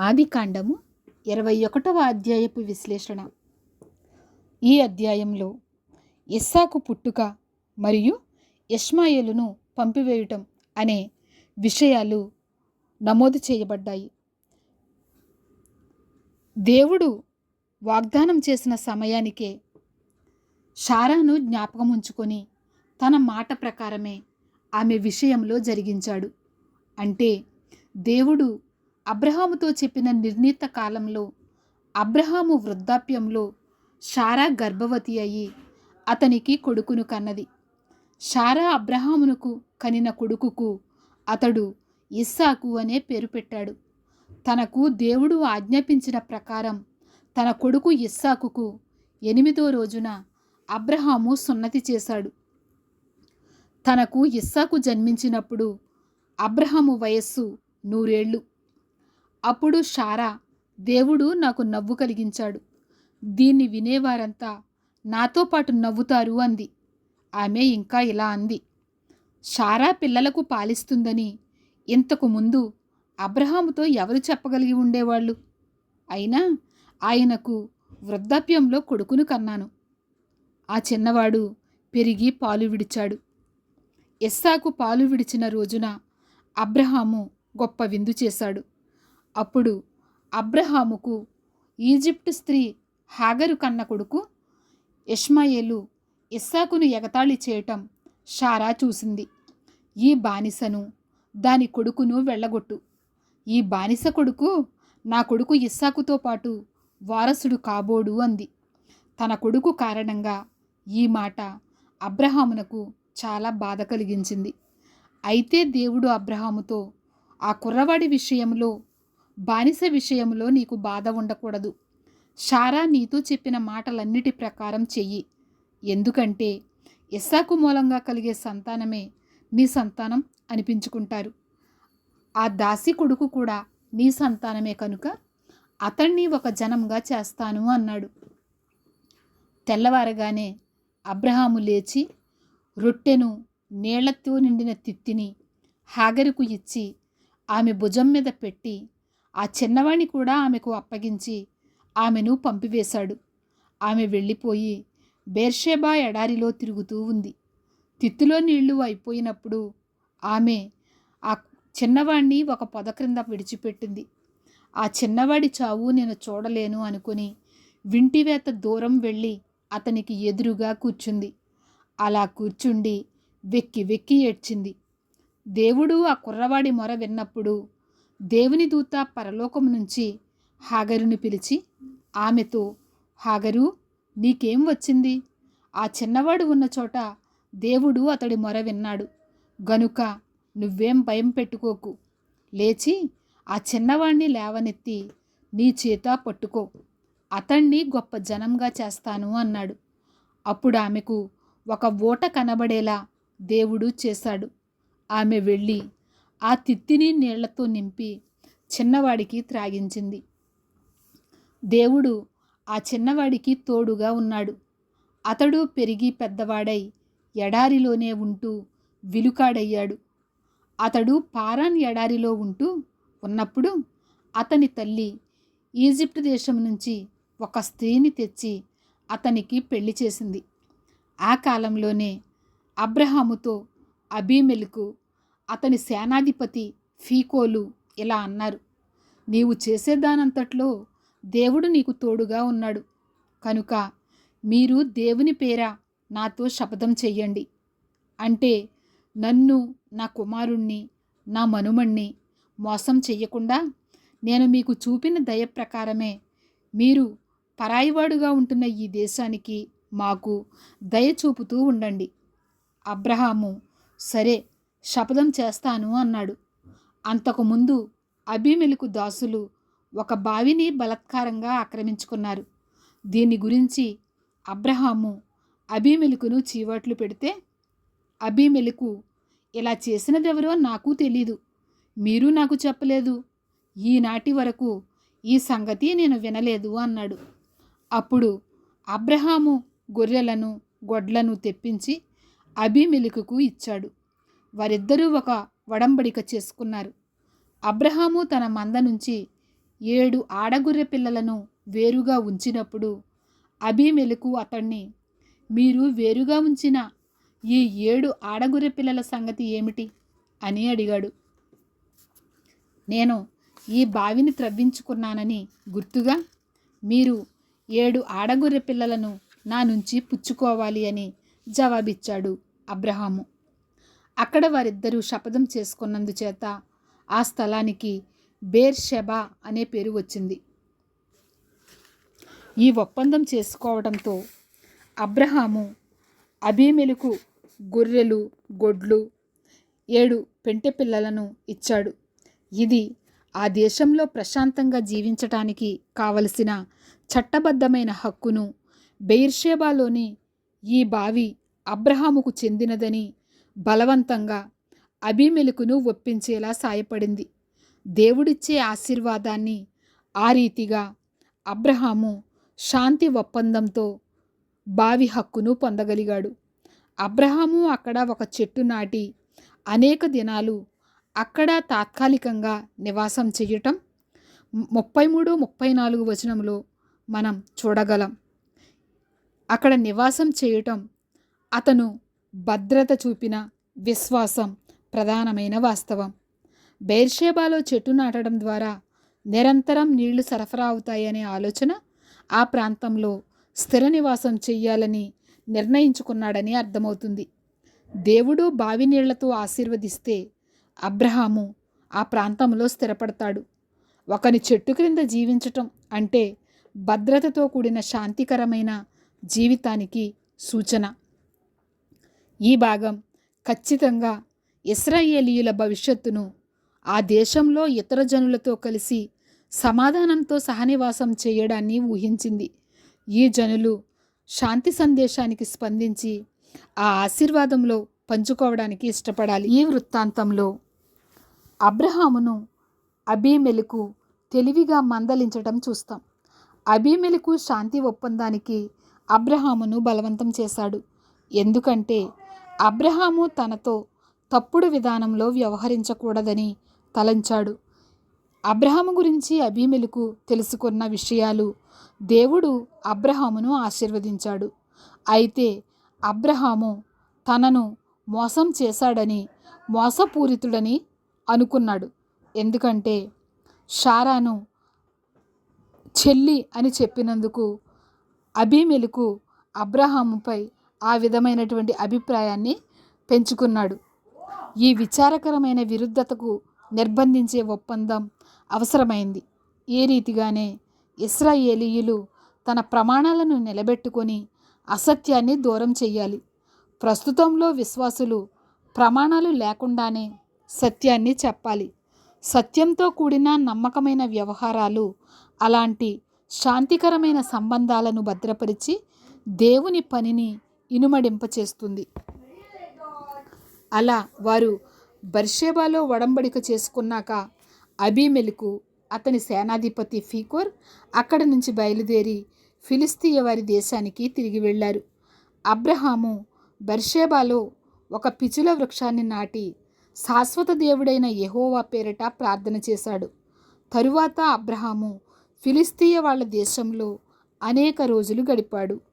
ఆదికాండము ఇరవై ఒకటవ అధ్యాయపు విశ్లేషణ. ఈ అధ్యాయంలో ఇస్సాకు పుట్టుక మరియు ఇష్మాయేలును పంపివేయటం అనే విషయాలు నమోదు చేయబడ్డాయి. దేవుడు వాగ్దానం చేసిన సమయానికే షారాను జ్ఞాపకం ఉంచుకొని తన మాట ప్రకారమే ఆమె విషయంలో జరిగించాడు. అంటే దేవుడు అబ్రహాముతో చెప్పిన నిర్ణీత కాలంలో అబ్రహాము వృద్ధాప్యంలో షారా గర్భవతి అయి అతనికి కొడుకును కన్నది. షారా అబ్రహామునకు కనిన కొడుకుకు అతడు ఇస్సాకు అనే పేరు పెట్టాడు. తనకు దేవుడు ఆజ్ఞాపించిన ప్రకారం తన కొడుకు ఇస్సాకుకు ఎనిమిదో రోజున అబ్రహాము సున్నతి చేశాడు. తనకు ఇస్సాకు జన్మించినప్పుడు అబ్రహాము వయస్సు నూరేళ్ళు. అప్పుడు షారా దేవుడు నాకు నవ్వు కలిగించాడు. దీన్ని వినేవారంతా నాతో పాటు నవ్వుతారు అంది. ఆమె ఇంకా ఇలా అంది. షారా పిల్లలకు పాలిస్తుందని ఇంతకు ముందు అబ్రహాముతో ఎవరు చెప్పగలిగి ఉండేవాళ్ళు? అయినా ఆయనకు వృద్ధాప్యంలో కొడుకును కన్నాను. ఆ చిన్నవాడు పెరిగి పాలు విడిచాడు. ఎస్సాకు పాలు విడిచిన రోజున అబ్రహాము గొప్ప విందు చేశాడు. అప్పుడు అబ్రహాముకు ఈజిప్టు స్త్రీ హాగరు కన్న కొడుకు ఇష్మాయేలు ఇస్సాకును ఎగతాళి చేయటం షారా చూసింది. ఈ బానిసను దాని కొడుకును వెళ్ళగొట్టు. ఈ బానిస కొడుకు నా కొడుకు ఇస్సాకుతో పాటు వారసుడు కాబోడు అంది. తన కొడుకు కారణంగా ఈ మాట అబ్రహామునకు చాలా బాధ కలిగించింది. అయితే దేవుడు అబ్రహాముతో ఆ కుర్రవాడి విషయంలో బానిస విషయంలో నీకు బాధ ఉండకూడదు. షారా నీతో చెప్పిన మాటలన్నిటి ప్రకారం చెయ్యి. ఎందుకంటే ఇస్సాకు మూలంగా కలిగే సంతానమే నీ సంతానం అనిపించుకుంటారు. ఆ దాసి కొడుకు కూడా నీ సంతానమే కనుక అతన్ని ఒక జనంగా చేస్తాను అన్నాడు. తెల్లవారగానే అబ్రహాము లేచి రొట్టెను నీళ్ళతో నిండిన తిత్తిని హాగరుకు ఇచ్చి ఆమె భుజం మీద పెట్టి ఆ చిన్నవాణ్ణి కూడా ఆమెకు అప్పగించి ఆమెను పంపివేశాడు. ఆమె వెళ్ళిపోయి బేర్షేబా ఎడారిలో తిరుగుతూ ఉంది. తిత్తులో నీళ్ళు అయిపోయినప్పుడు ఆమె ఆ చిన్నవాణ్ణి ఒక పొద క్రింద విడిచిపెట్టింది. ఆ చిన్నవాడి చావు నేను చూడలేను అనుకుని వింటివేత దూరం వెళ్ళి అతనికి ఎదురుగా కూర్చుంది. అలా కూర్చుండి వెక్కి వెక్కి ఏడ్చింది. దేవుడు ఆ కుర్రవాడి మొర విన్నప్పుడు దేవుని దూత పరలోకం నుంచి హాగరుని పిలిచి ఆమెతో హాగరు నీకేం వచ్చింది? ఆ చిన్నవాడు ఉన్న చోట దేవుడు అతడి మొర విన్నాడు. గనుక నువ్వేం భయం పెట్టుకోకు. లేచి ఆ చిన్నవాణ్ణి లేవనెత్తి నీ చేత పట్టుకో. అతణ్ణి గొప్ప జనంగా చేస్తాను అన్నాడు. అప్పుడు ఆమెకు ఒక ఓట కనబడేలా దేవుడు చేశాడు. ఆమె వెళ్ళి ఆ తిత్తిని నీళ్ళతో నింపి చిన్నవాడికి త్రాగించింది. దేవుడు ఆ చిన్నవాడికి తోడుగా ఉన్నాడు. అతడు పెరిగి పెద్దవాడై ఎడారిలోనే ఉంటూ విలుకాడయ్యాడు. అతడు పారాన్ ఎడారిలో ఉంటూ ఉన్నప్పుడు అతని తల్లి ఈజిప్ట్ దేశం నుంచి ఒక స్త్రీని తెచ్చి అతనికి పెళ్ళి చేసింది. ఆ కాలంలోనే అబ్రహాముతో అబీమెలకు అతని సేనాధిపతి ఫీకోలు ఇలా అన్నారు నీవు చేసేదానంతట్లో దేవుడు నీకు తోడుగా ఉన్నాడు. కనుక మీరు దేవుని పేర నాతో శపథం చెయ్యండి. అంటే నన్ను నా కుమారుణ్ణి నా మనుమణ్ణి మోసం చెయ్యకుండా నేను మీకు చూపిన దయ ప్రకారమే మీరు పరాయివాడుగా ఉంటున్న ఈ దేశానికి మాకు దయ చూపుతూ ఉండండి. అబ్రహాము సరే శపథం చేస్తాను అన్నాడు. అంతకుముందు అభిమెలకు దాసులు ఒక బావిని బలత్కారంగా ఆక్రమించుకున్నారు. దీని గురించి అబ్రహాము అభిమెలకును చీవాట్లు పెడితే అభిమెలకు ఇలా చేసినదెవరో నాకు తెలీదు. మీరు నాకు చెప్పలేదు. ఈనాటి వరకు ఈ సంగతి నేను వినలేదు అన్నాడు. అప్పుడు అబ్రహాము గొర్రెలను గొడ్లను తెప్పించి అభిమెలుకుకు ఇచ్చాడు. వారిద్దరూ ఒక వడంబడిక చేసుకున్నారు. అబ్రహాము తన మంద నుంచి ఏడు ఆడగొర్రె పిల్లలను వేరుగా ఉంచినప్పుడు అభిమెలకు అతన్ని మీరు వేరుగా ఉంచిన ఈ ఏడు ఆడగొర్రె పిల్లల సంగతి ఏమిటి? అని అడిగాడు. నేను ఈ బావిని త్రవ్వించుకున్నానని గుర్తుగా మీరు ఏడు ఆడగొర్రె పిల్లలను నా నుంచి పుచ్చుకోవాలి అని జవాబిచ్చాడు అబ్రహాము. అక్కడ వారిద్దరూ శపథం చేసుకున్నందుచేత ఆ స్థలానికి బేర్షెబా అనే పేరు వచ్చింది. ఈ ఒప్పందం చేసుకోవడంతో అబ్రహాము అభిమెలకు గొర్రెలు గొడ్లు ఏడు పెంటె పిల్లలను ఇచ్చాడు. ఇది ఆ దేశంలో ప్రశాంతంగా జీవించటానికి కావలసిన చట్టబద్ధమైన హక్కును బెయిర్షేబాలోని ఈ బావి అబ్రహాముకు చెందినదని బలవంతంగా అభిమెలుకును ఒప్పించేలా సాయపడింది. దేవుడిచ్చే ఆశీర్వాదాన్ని ఆ రీతిగా అబ్రహాము శాంతి ఒప్పందంతో బావి హక్కును పొందగలిగాడు. అబ్రహాము అక్కడ ఒక చెట్టు నాటి అనేక దినాలు అక్కడ తాత్కాలికంగా నివాసం చేయటం ముప్పై మూడు ముప్పై నాలుగు వచనంలో మనం చూడగలం. అక్కడ నివాసం చేయటం అతను భద్రత చూపిన విశ్వాసం ప్రధానమైన వాస్తవం. బెయిర్షేబాలో చెట్టు నాటడం ద్వారా నిరంతరం నీళ్ళు సరఫరా అవుతాయనే ఆలోచన ఆ ప్రాంతంలో స్థిర నివాసం చెయ్యాలని నిర్ణయించుకున్నాడని అర్థమవుతుంది. దేవుడు బావి నీళ్ళతో ఆశీర్వదిస్తే అబ్రహాము ఆ ప్రాంతంలో స్థిరపడతాడు. ఒకని చెట్టు క్రింద జీవించటం అంటే భద్రతతో కూడిన శాంతికరమైన జీవితానికి సూచన. ఈ భాగం ఖచ్చితంగా ఇస్రాయేలీయుల భవిష్యత్తును ఆ దేశంలో ఇతర జనులతో కలిసి సమాధానంతో సహనివాసం చేయడాన్ని ఊహించింది. ఈ జనులు శాంతి సందేశానికి స్పందించి ఆ ఆశీర్వాదంలో పంచుకోవడానికి ఇష్టపడాలి. ఈ వృత్తాంతంలో అబ్రహామును అబీమెలకు తెలివిగా మందలించడం చూస్తాం. అబీమెలకు శాంతి ఒప్పందానికి అబ్రహామును బలవంతం చేశాడు. ఎందుకంటే అబ్రహాము తనతో తప్పుడు విధానంలో వ్యవహరించకూడదని తలంచాడు. అబ్రహాము గురించి అబీమెలకు తెలుసుకున్న విషయాలు దేవుడు అబ్రహామును ఆశీర్వదించాడు. అయితే అబ్రహాము తనను మోసం చేశాడని మోసపూరితుడని అనుకున్నాడు. ఎందుకంటే షారాను చెల్లి అని చెప్పినందుకు అబీమెలకు అబ్రహాముపై ఆ విధమైనటువంటి అభిప్రాయాన్ని పెంచుకున్నాడు. ఈ విచారకరమైన విరుద్ధతకు నిర్బంధించే ఒప్పందం అవసరమైంది. ఏ రీతిగానే ఇస్రాయేలీయులు తన ప్రమాణాలను నిలబెట్టుకొని అసత్యాన్ని దూరం చేయాలి ప్రస్తుతంలో విశ్వాసులు ప్రమాణాలు లేకుండానే సత్యాన్ని చెప్పాలి. సత్యంతో కూడిన నమ్మకమైన వ్యవహారాలు అలాంటి శాంతికరమైన సంబంధాలను భద్రపరిచి దేవుని పనిని ఇనుమడింపచేస్తుంది అలా వారు బర్షేబాలో ఒడంబడిక చేసుకున్నాక అబీమెలకు అతని సేనాధిపతి ఫీకోర్ అక్కడి నుంచి బయలుదేరి ఫిలిస్తీయ వారి దేశానికి తిరిగి వెళ్ళారు. అబ్రహాము బర్షేబాలో ఒక పిచుల వృక్షాన్ని నాటి శాశ్వత దేవుడైన యహోవా పేరిట ప్రార్థన చేశాడు. తరువాత అబ్రహాము ఫిలిస్తీయ వాళ్ళ దేశంలో అనేక రోజులు గడిపాడు.